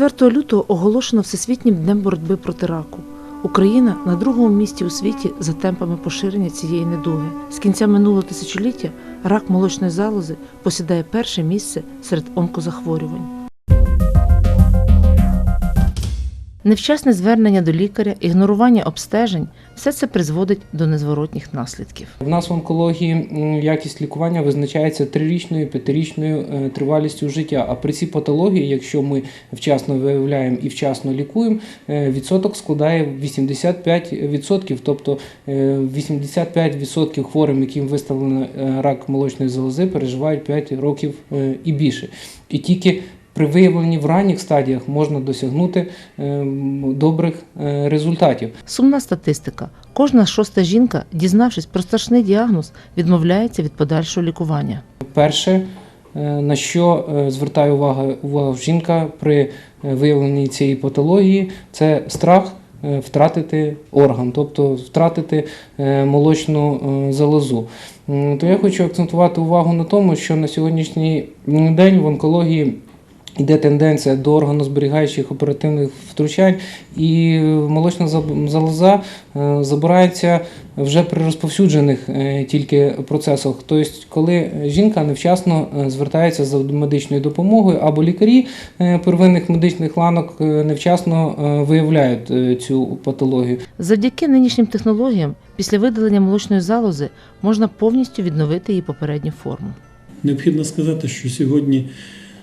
4 лютого оголошено Всесвітнім днем боротьби проти раку. Україна на другому місці у світі за темпами поширення цієї недуги. З кінця минулого тисячоліття рак молочної залози посідає перше місце серед онкозахворювань. Невчасне звернення до лікаря, ігнорування обстежень все це призводить до незворотніх наслідків. В нас в онкології якість лікування визначається трирічною, п'ятирічною е, тривалістю життя. А при цій патології, якщо ми вчасно виявляємо і вчасно лікуємо, е, відсоток складає 85%. Тобто е, 85% хворим, яким виставлено е, рак молочної залози, переживають 5 років е, і більше. І тільки при виявленні в ранніх стадіях можна досягнути е, добрих е, результатів. Сумна статистика. Кожна шоста жінка, дізнавшись про страшний діагноз, відмовляється від подальшого лікування. Перше, е, на що звертає увагу, увагу жінка при виявленні цієї патології, це страх втратити орган, тобто втратити молочну залозу. То я хочу акцентувати увагу на тому, що на сьогоднішній день в онкології йде тенденція до органозберігаючих оперативних втручань, і молочна залоза е, забирається вже при розповсюджених е, тільки процесах. Тобто, коли жінка невчасно е, звертається за медичною допомогою, або лікарі первинних медичних ланок невчасно виявляють цю патологію. Завдяки нинішнім технологіям, після видалення молочної залози можна повністю відновити її попередню форму. Необхідно сказати, що сьогодні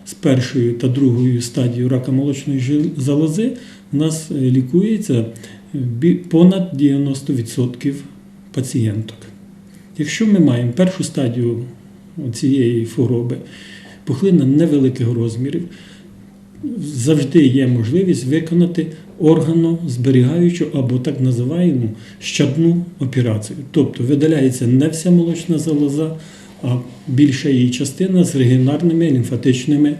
з першою та другою стадією рака молочної залози у нас е, лікується понад 90% пацієнток. Якщо ми маємо першу стадію цієї хвороби, пухлина невеликих розмірів, завжди є можливість виконати органозберігаючу або так називаємо щадну операцію. Тобто видаляється не вся молочна залоза, а більша її частина з регіонарними лімфатичними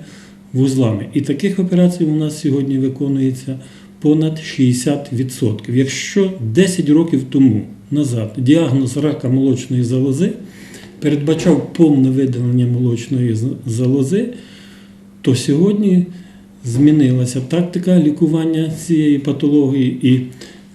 вузлами. І таких операцій у нас сьогодні виконується понад 60%. Якщо 10 років тому назад діагноз рака молочної залози передбачав повне видалення молочної залози, то сьогодні змінилася тактика лікування цієї патології, і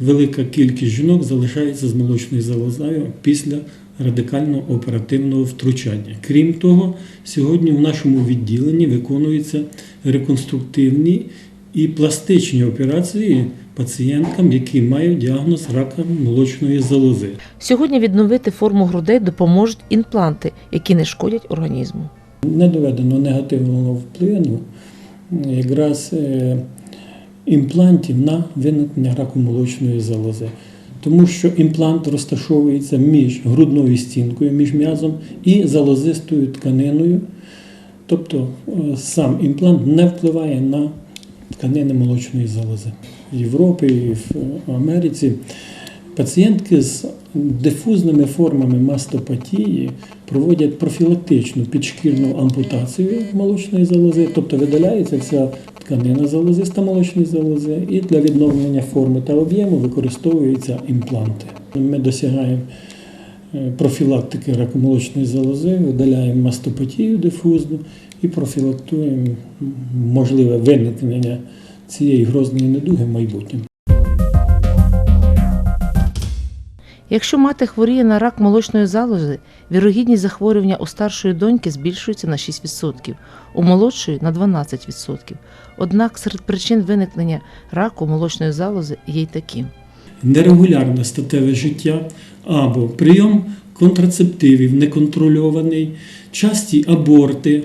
велика кількість жінок залишається з молочною залозою після радикального оперативного втручання. Крім того, сьогодні в нашому відділенні виконуються реконструктивні і пластичні операції пацієнткам, які мають діагноз рака молочної залози. Сьогодні відновити форму грудей допоможуть імпланти, які не шкодять організму. Не доведено негативного впливу якраз е, імплантів на виникнення раку молочної залози. Тому що імплант розташовується між грудною стінкою, між м'язом і залозистою тканиною. Тобто е, сам імплант не впливає на тканини молочної залози. В Європі і в Америці пацієнтки з дифузними формами мастопатії проводять профілактичну підшкірну ампутацію молочної залози, тобто видаляється вся тканина залозиста молочної залози, і для відновлення форми та об'єму використовуються імпланти. Ми досягаємо е, профілактики раку молочної залози, видаляємо мастопатію дифузну і профілактуємо можливе виникнення цієї грозної недуги в майбутньому. Якщо мати хворіє на рак молочної залози, вірогідність захворювання у старшої доньки збільшується на 6%, у молодшої на 12%. Однак серед причин виникнення раку молочної залози є й такі. нерегулярне статеве життя або прийом контрацептивів неконтрольований, часті аборти,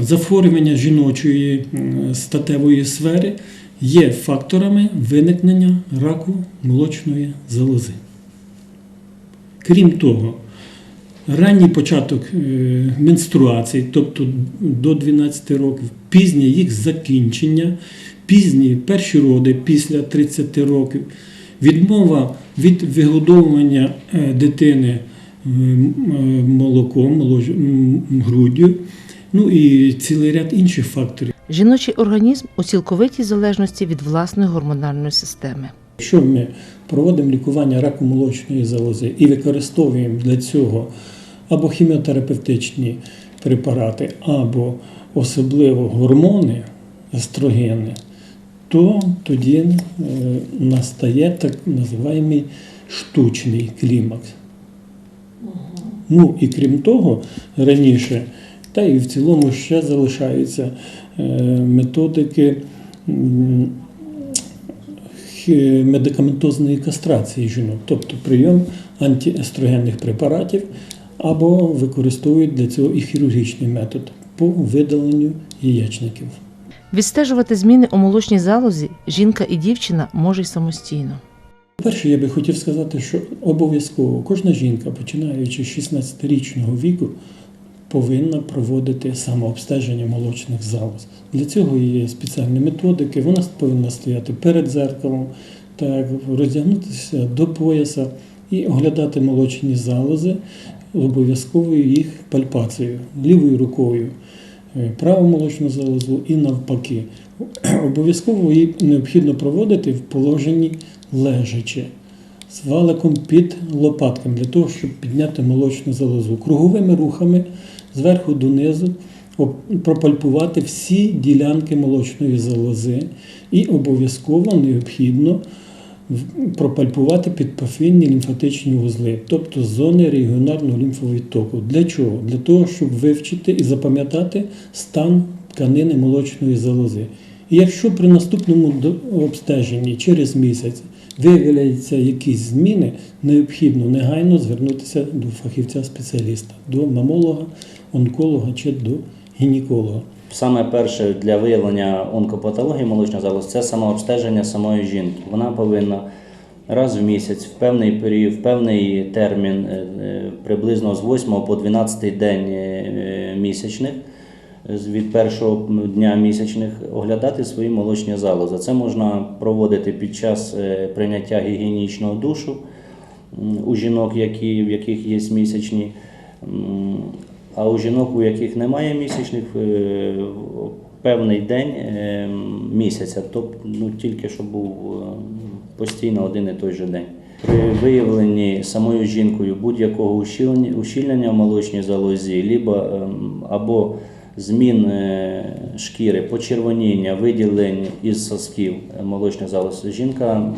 захворювання жіночої статевої сфери є факторами виникнення раку молочної залози. Крім того, ранній початок е, менструації, тобто до 12 років, пізнє їх закінчення, пізні перші роди після 30 років, відмова від вигодовування е, дитини е, молоком, груддю, ну і цілий ряд інших факторів. Жіночий організм у цілковитій залежності від власної гормональної системи. Якщо ми проводимо лікування раку молочної залози і використовуємо для цього або хіміотерапевтичні препарати, або особливо гормони, естрогени, то тоді е, настає так називаємий штучний клімакс. Ну і крім того, раніше, та і в цілому ще залишаються е, методики медикаментозної кастрації жінок, тобто прийом антиестрогенних препаратів, або використовують для цього і хірургічний метод по видаленню яєчників. Відстежувати зміни у молочній залозі жінка і дівчина може й самостійно. Перше, я би хотів сказати, що обов'язково кожна жінка, починаючи з 16-річного віку, повинна проводити самообстеження молочних залоз. Для цього є спеціальні методики. Вона повинна стояти перед зеркалом, так, роздягнутися до пояса і оглядати молочні залози обов'язковою їх пальпацією лівою рукою. е, Праву молочну залозу і навпаки. Обов'язково її необхідно проводити в положенні лежачи з валиком під лопатками для того, щоб підняти молочну залозу. Круговими рухами зверху донизу пропальпувати всі ділянки молочної залози і обов'язково необхідно пропальпувати підпафінні лімфатичні вузли, тобто зони регіонарного лімфового відтоку. Для чого? Для того, щоб вивчити і запам'ятати стан тканини молочної залози. І якщо при наступному обстеженні через місяць виявляються якісь зміни, необхідно негайно звернутися до фахівця-спеціаліста, до мамолога, онколога чи до гінеколога. Саме перше для виявлення онкопатології молочної залози це самообстеження самої жінки. Вона повинна раз в місяць, в певний період, в певний термін, е, е, приблизно з 8 по 12 день е, місячних, від першого дня місячних, оглядати свої молочні залози. Це можна проводити під час прийняття гігієнічного душу у жінок, які, в яких є місячні. А у жінок, у яких немає місячних, е, певний день е, місяця, тобто ну, тільки щоб був е, постійно один і той же день. При виявленні самою жінкою будь-якого ущільнення, в молочній залозі, либо, ем, або змін шкіри, почервоніння, виділень із сосків молочних залоз, жінка,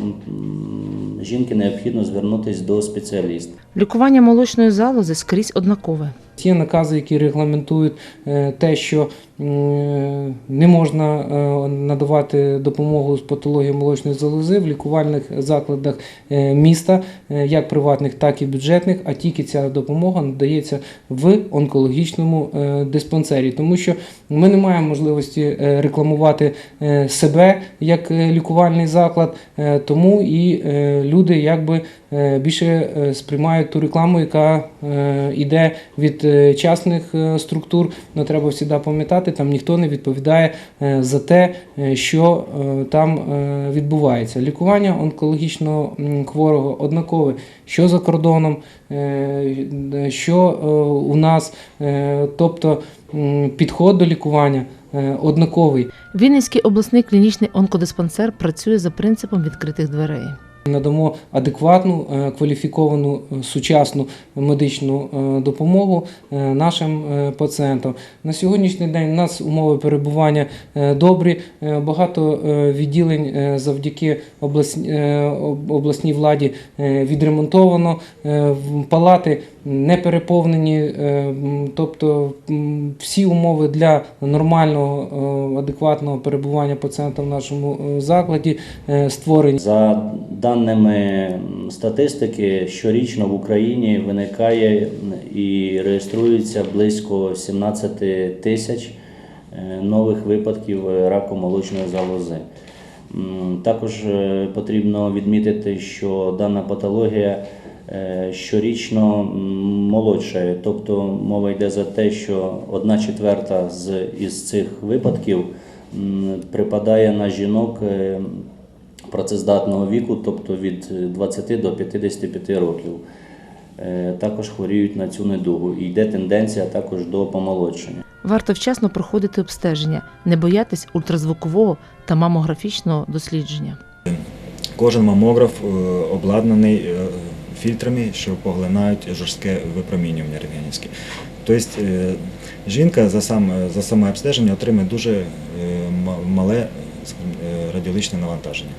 жінки необхідно звернутися до спеціаліста. Лікування молочної залози скрізь однакове. Є накази, які регламентують е, те, що не можна е, надавати допомогу з патології молочної залози в лікувальних закладах е, міста, е, як приватних, так і бюджетних, а тільки ця допомога надається в онкологічному е, диспансері, тому що ми не маємо можливості е, рекламувати е, себе як е, лікувальний заклад, е, тому і е, люди якби е, більше е, сприймають ту рекламу, яка е, йде від е, частних е, структур. Ну, треба завжди пам'ятати, там ніхто не відповідає е, за те, е, що е, там е, відбувається. Лікування онкологічного хворого однакове, що за кордоном, е, що е, у нас, Е, тобто підход до лікування е, однаковий. Вінницький обласний клінічний онкодиспансер працює за принципом відкритих дверей. Надамо адекватну, е, кваліфіковану, е, сучасну медичну е, допомогу нашим пацієнтам. На сьогоднішній день у нас умови перебування добрі. Багато відділень завдяки обласній, владі відремонтовано. Палати не переповнені, тобто всі умови для нормального, адекватного перебування пацієнта в нашому закладі створені. За даними статистики, щорічно в Україні виникає і реєструється близько 17 тисяч е, нових випадків е, раку молочної залози. Також е, потрібно відмітити, що дана патологія щорічно молодшає, тобто мова йде за те, що одна четверта з із цих випадків припадає на жінок працездатного віку, тобто від 20 до 55 років. Е, Також хворіють на цю недугу. І йде тенденція також до помолодшення. Варто вчасно проходити обстеження, не боятись ультразвукового та мамографічного дослідження. Кожен мамограф е, обладнаний е, фільтрами, що поглинають жорстке випромінювання рентгенівське. Тобто е, жінка за, сам, за саме обстеження отримає дуже е, мале е, радіологічне навантаження.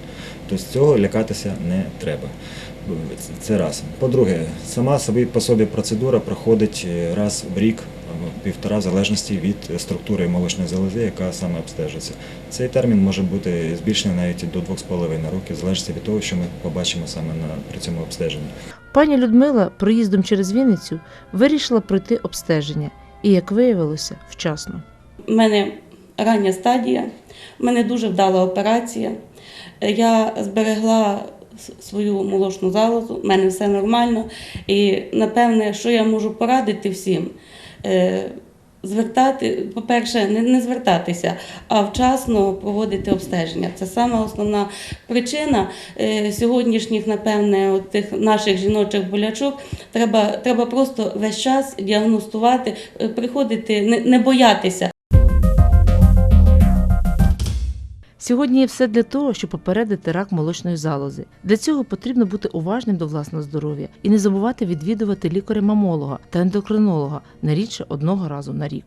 Тобто цього лякатися не треба. Це раз. По-друге, сама собі по собі процедура проходить е, раз в рік або півтора, в залежності від структури молочної залози, яка саме обстежується. Цей термін може бути збільшений навіть до 2,5 років, в залежності від того, що ми побачимо саме на, при цьому обстеженні. Пані Людмила проїздом через Вінницю вирішила пройти обстеження і, як виявилося, вчасно. У мене рання стадія, у мене дуже вдала операція. Я зберегла свою молочну залозу, в мене все нормально. І напевне, що я можу порадити всім. Е, Звертати, по-перше, не, звертатися, а вчасно проводити обстеження. Це саме основна причина е, сьогоднішніх, напевне, от тих наших жіночих болячок. Треба, треба просто весь час діагностувати, е, приходити, не боятися. Сьогодні є все для того, щоб попередити рак молочної залози. Для цього потрібно бути уважним до власного здоров'я і не забувати відвідувати лікаря-мамолога та ендокринолога не рідше одного разу на рік.